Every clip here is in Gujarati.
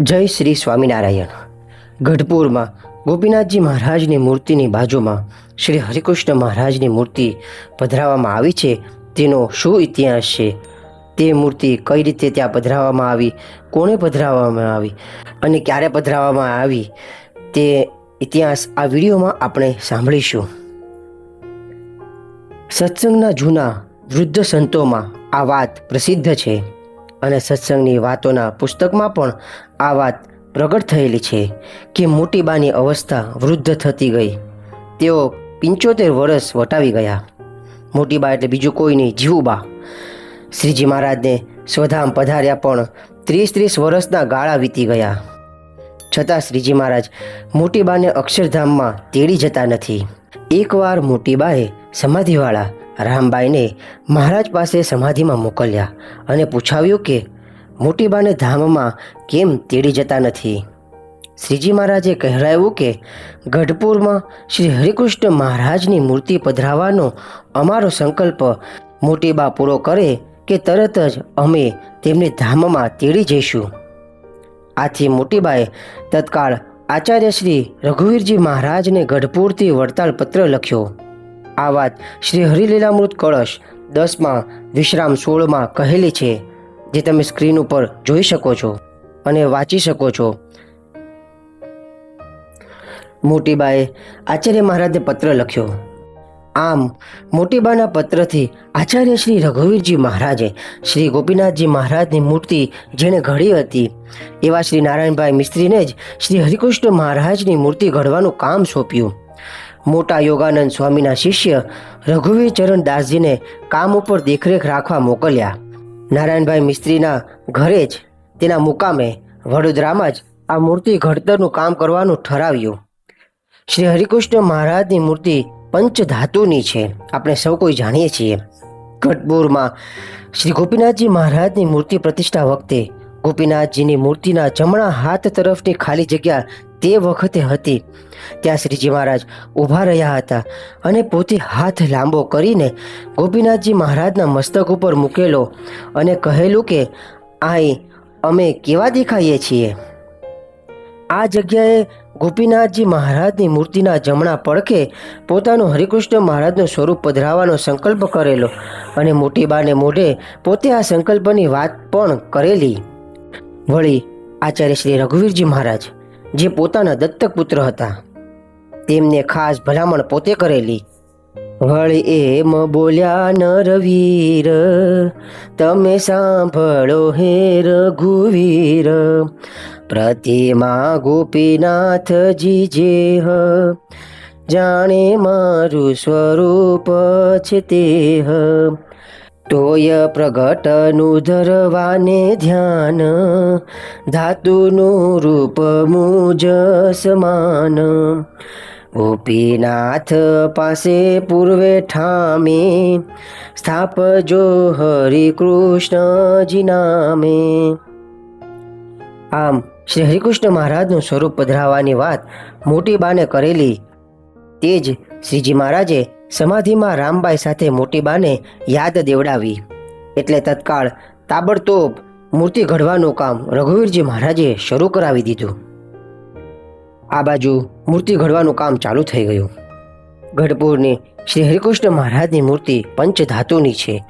જય શ્રી સ્વામિનારાયણ. ગઢપુરમાં ગોપીનાથજી મહારાજની મૂર્તિની બાજુમાં શ્રી હરિકૃષ્ણ મહારાજની મૂર્તિ પધરાવવામાં આવી છે. તેનો શું ઇતિહાસ છે? તે મૂર્તિ કઈ રીતે ત્યાં પધરાવવામાં આવી? કોણે પધરાવવામાં આવી? અને ક્યારે પધરાવવામાં આવી? તે ઇતિહાસ આ વિડીયોમાં આપણે સાંભળીશું. સત્સંગના જૂના વૃદ્ધ સંતોમાં આ વાત પ્રસિદ્ધ છે. અને સત્સંગની વાતોના પુસ્તકમાં પણ આ વાત પ્રગટ થયેલી છે કે મોટીબાની અવસ્થા વૃદ્ધ થતી ગઈ. તેઓ પંચોતેર વર્ષ વટાવી ગયા. મોટીબા એટલે બીજું કોઈ નહીં જીવુબા શ્રીજી મહારાજને સ્વધામ પધાર્યા પણ ત્રીસ ત્રીસ વર્ષના ગાળા વીતી ગયા. છતાં શ્રીજી મહારાજ મોટીબાને અક્ષરધામમાં તેડી જતા નથી. એકવાર મોટીબાએ સમાધિવાળા રામબાઈને મહારાજ પાસે સમાધિમાં મોકલ્યા અને પૂછાવ્યું કે, મોટીબાને ધામમાં કેમ તેડી જતા નથી? શ્રીજી મહારાજે કહેરાયું કે, ગઢપુરમાં શ્રી હરિકૃષ્ણ મહારાજની મૂર્તિ પધરાવવાનો અમારો સંકલ્પ મોટીબા પૂરો કરે કે તરત જ અમે તેમને ધામમાં તેડી જઈશું. આથી મોટીબાએ તત્કાળ આચાર્ય શ્રી રઘુવીરજી મહારાજને ગઢપુરથી વડતાલ પત્ર લખ્યો. આ વાત શ્રી હરિલીલામૃત કળશ દસમાં, વિશ્રામ સોળમાં કહેલી છે, જે તમે સ્ક્રીન ઉપર જોઈ શકો છો અને વાંચી શકો છો. મોટીબાએ આચાર્ય મહારાજને પત્ર લખ્યો. આમ, મોટીબાના પત્રથી આચાર્ય શ્રી રઘુવીરજી મહારાજે શ્રી ગોપીનાથજી મહારાજની મૂર્તિ જેણે ઘડી હતી, એવા શ્રી નારાયણભાઈ મિસ્ત્રીને જ શ્રી હરિકૃષ્ણ મહારાજની મૂર્તિ ઘડવાનું કામ સોંપ્યું. મોટા યોગાનંદ સ્વામીના શિષ્ય રઘુવીર ચરણ દાસજીને કામ ઉપર દેખરેખ રાખવા મોકલ્યા. નારાયણભાઈ મિસ્ત્રીના ઘરે જ તેના મુકામે વડોદરામાં જ આ મૂર્તિ ઘડતરનું કામ કરવાનું ઠરાવ્યું. શ્રી હરિકૃષ્ણ મહારાજની મૂર્તિ પંચધાતુની છે. આપણે સૌ કોઈ જાણીએ છીએ. ઘટબોરમાં શ્રી ગોપીનાથજી મહારાજની મૂર્તિ પ્રતિષ્ઠા વખતે ગોપીનાથજીની મૂર્તિના જમણા હાથ તરફની ખાલી જગ્યા તે વખતે હતી. ત્યાં શ્રીજી મહારાજ ઊભા રહ્યા હતા અને પોતે હાથ લાંબો કરીને ગોપીનાથજી મહારાજના મસ્તક ઉપર મૂકેલો અને કહેલું કે, આઈ, અમે કેવા દેખાઈએ છીએ? આ જગ્યાએ ગોપીનાથજી મહારાજની મૂર્તિના જમણા પડખે પોતાનું હરિકૃષ્ણ મહારાજનું સ્વરૂપ પધરાવવાનો સંકલ્પ કરેલો અને મોટીબાને મોઢે પોતે આ સંકલ્પની વાત પણ કરેલી. વળી આચાર્ય શ્રી રઘુવીરજી મહારાજ જે પોતાના દત્તક પુત્ર હતા. તેમને ખાસ ભલામણ પોતે કરેલી. વળી એમ બોલ્યા, નરવીર, તમે સાંભળો હે રઘુવીર. પ્રતિમા ગોપીનાથજી જે હ, જાણે મારું સ્વરૂપ છે તે હ. તોય પ્રગટનું ધરવાને ધ્યાન. ધાતુનું રૂપ મુજ સમાન. ગોપીનાથ પાસે પૂર્વે ઠામે સ્થાપજો હરિકૃષ્ણજી નામે. આમ, શ્રી હરિકૃષ્ણ મહારાજનું સ્વરૂપ પધરાવવાની વાત મોટી બાને કરેલી. તે જ શ્રીજી મહારાજે સમાધિમાં રામબાઈ સાથે મોટીબાને યાદ દેવડાવી. એટલે તત્કાળ તાબડતોબ મૂર્તિ ઘડવાનું કામ રઘુવીરજી મહારાજે શરૂ કરાવી દીધું. આ બાજુ મૂર્તિ ઘડવાનું કામ ચાલુ થઈ ગયું. ગઢપુરની શ્રી હરિકૃષ્ણ મહારાજની મૂર્તિ પંચધાતુની છે.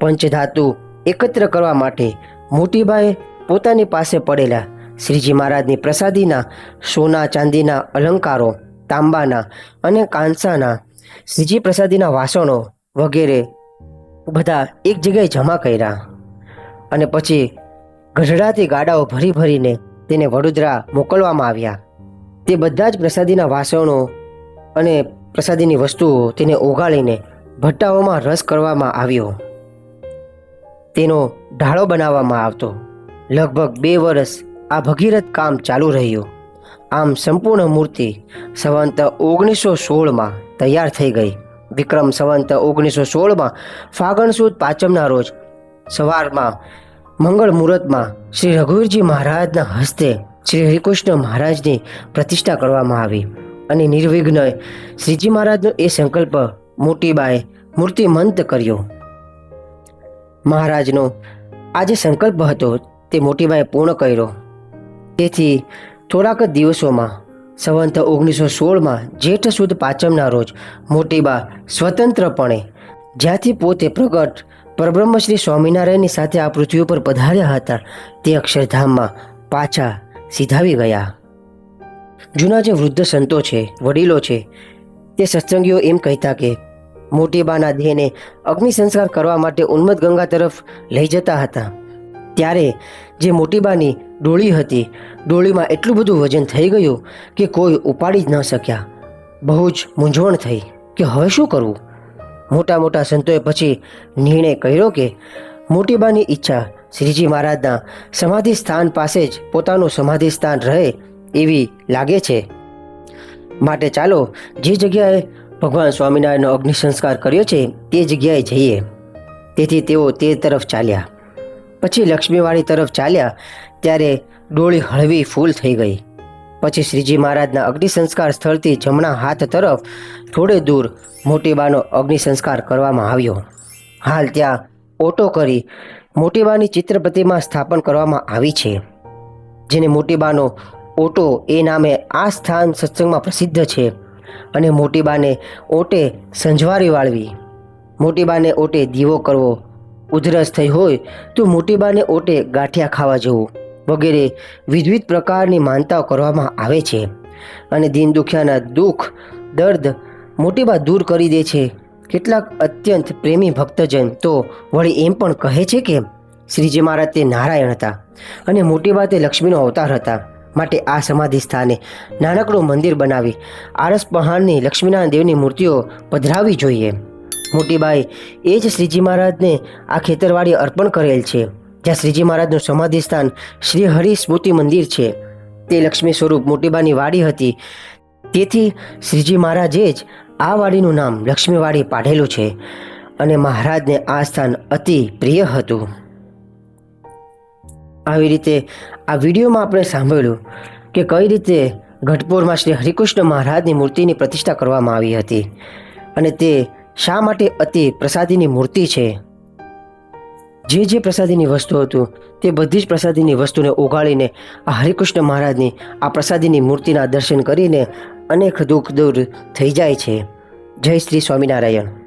પંચધાતુ એકત્ર કરવા માટે મોટીબાએ પોતાની પાસે પડેલા શ્રીજી મહારાજની પ્રસાદીના સોના ચાંદીના અલંકારો, તાંબાના અને કાંસાના શ્રીજી પ્રસાદીના વાસણો વગેરે બધા એક જગ્યાએ જમા કર્યા અને પછી ગઢડાથી ગાડાઓ ભરી ભરીને તેને વડોદરા મોકલવામાં આવ્યા. તે બધા જ પ્રસાદીના વાસણો અને પ્રસાદીની વસ્તુઓ તેને ઓગાળીને ભટ્ટાઓમાં રસ કરવામાં આવ્યો. તેનો ઢાળો બનાવવામાં આવતો. લગભગ બે વર્ષ આ ભગીરથ કામ ચાલુ રહ્યું. આમ સંપૂર્ણ મૂર્તિ સંવંત ઓગણીસો સોળમાં તૈયાર થઈ ગઈ. વિક્રમ સંવંત ઓગણીસો સોળમાં ફાગણ સુદ પાંચમના રોજ સવારમાં મંગળ મુહૂર્તમાં શ્રી રઘુવીરજી મહારાજના હસ્તે શ્રી હરિકૃષ્ણ મહારાજની પ્રતિષ્ઠા કરવામાં આવી અને નિર્વિઘ્ન શ્રીજી મહારાજનો એ સંકલ્પ મોટીબાએ મૂર્તિમંત કર્યો. મહારાજનો આ જે સંકલ્પ હતો તે મોટીબાએ પૂર્ણ કર્યો. તેથી થોડાક જ દિવસોમાં સંવંત ઓગણીસો સોળમાં જેઠ સુદ પાંચમના રોજ મોટીબા સ્વતંત્રપણે જ્યાંથી પોતે પ્રગટ પરબ્રહ્મ શ્રી સ્વામિનારાયણની સાથે આ પૃથ્વી ઉપર પધાર્યા હતા, તે અક્ષરધામમાં પાછા સીધાવી ગયા. જૂના જે વૃદ્ધ સંતો છે, વડીલો છે, તે સત્સંગીઓ એમ કહેતા કે મોટીબાના દેહને અગ્નિ સંસ્કાર કરવા માટે ઉન્મદ ગંગા તરફ લઈ જતા હતા. ત્યારે જે મોટીબાની ડોળી હતી, ડોળીમાં એટલું બધું વજન થઈ ગયું કે કોઈ ઉપાડી જ ન શક્યા. બહુ જ મૂંઝવણ થઈ કે હવે શું કરવું? મોટા મોટા સંતોએ પછી નિર્ણય કર્યો કે મોટીબાની ઈચ્છા શ્રીજી મહારાજના સમાધિ સ્થાન પાસે જ પોતાનું સમાધિ સ્થાન રહે એવી લાગે છે. માટે ચાલો જે જગ્યાએ ભગવાન સ્વામિનારાયણનો અગ્નિ સંસ્કાર કર્યો છે, તે જગ્યાએ જઈએ. તેથી તેઓ તે તરફ ચાલ્યા. પછી લક્ષ્મીવાડી તરફ ચાલ્યા ત્યારે ડોળી હળવી ફૂલ થઈ ગઈ. પછી શ્રીજી મહારાજના અગ્નિ સંસ્કાર સ્થળથી જમણા હાથ તરફ થોડે દૂર મોટીબાનો અગ્નિ સંસ્કાર કરવામાં આવ્યો. હાલ ત્યાં ઓટો કરી મોટીબાની ચિત્ર પ્રતિમા સ્થાપન કરવામાં આવી છે. જેને મોટીબાનો ઓટો એ નામે આ સ્થાન સત્સંગમાં પ્રસિદ્ધ છે અને મોટીબાને ઓટે સંજવારી વાળવી. મોટીબાને ઓટે દીવો કરવો ઉધરસ થઈ હોય તો મોટીબાને ઓટે ગાંઠિયા ખાવા જવું વગેરે વિવિધ પ્રકારની માનતાઓ કરવામાં આવે છે. અને દીન દુખ્યાના દુઃખ, દર્દ મોટીબા દૂર કરી દે છે. કેટલાક અત્યંત પ્રેમી ભક્તજન તો વળી એમ પણ કહે છે કે, શ્રીજી મહારાજ તે નારાયણ હતા અને મોટીબા તે લક્ષ્મીનો અવતાર હતા. માટે આ સમાધિ સ્થાને નાનકડું મંદિર બનાવી આરસ પહાણની લક્ષ્મીનારાયણ દેવની મૂર્તિઓ પધરાવી જોઈએ. મોટીબાઈ, એ જ શ્રીજી મહારાજને આ ખેતરવાડી અર્પણ કરેલ છે, જ્યાં શ્રીજી મહારાજનું સમાધિ સ્થાન શ્રી હરિ સ્મૃતિ મંદિર છે. તે લક્ષ્મી સ્વરૂપ મોટીબાની વાડી હતી. તેથી શ્રીજી મહારાજે જ આ વાડીનું નામ લક્ષ્મીવાડી પાડેલું છે અને મહારાજને આ સ્થાન અતિ પ્રિય હતું. આવી રીતે આ વિડીયોમાં આપણે સાંભળ્યું કે કઈ રીતે ગઢપુરમાં શ્રી હરિકૃષ્ણ મહારાજની મૂર્તિની પ્રતિષ્ઠા કરવામાં આવી હતી અને તે શા માટે અતિ પ્રસાદીની મૂર્તિ છે? જે જે પ્રસાદીની વસ્તુ હતું, તે બધી જ પ્રસાદીની વસ્તુને ઓગાળીને આ હરિકૃષ્ણ મહારાજની આ પ્રસાદીની મૂર્તિના દર્શન કરીને અનેક દુઃખ દૂર થઈ જાય છે. જય શ્રી સ્વામિનારાયણ.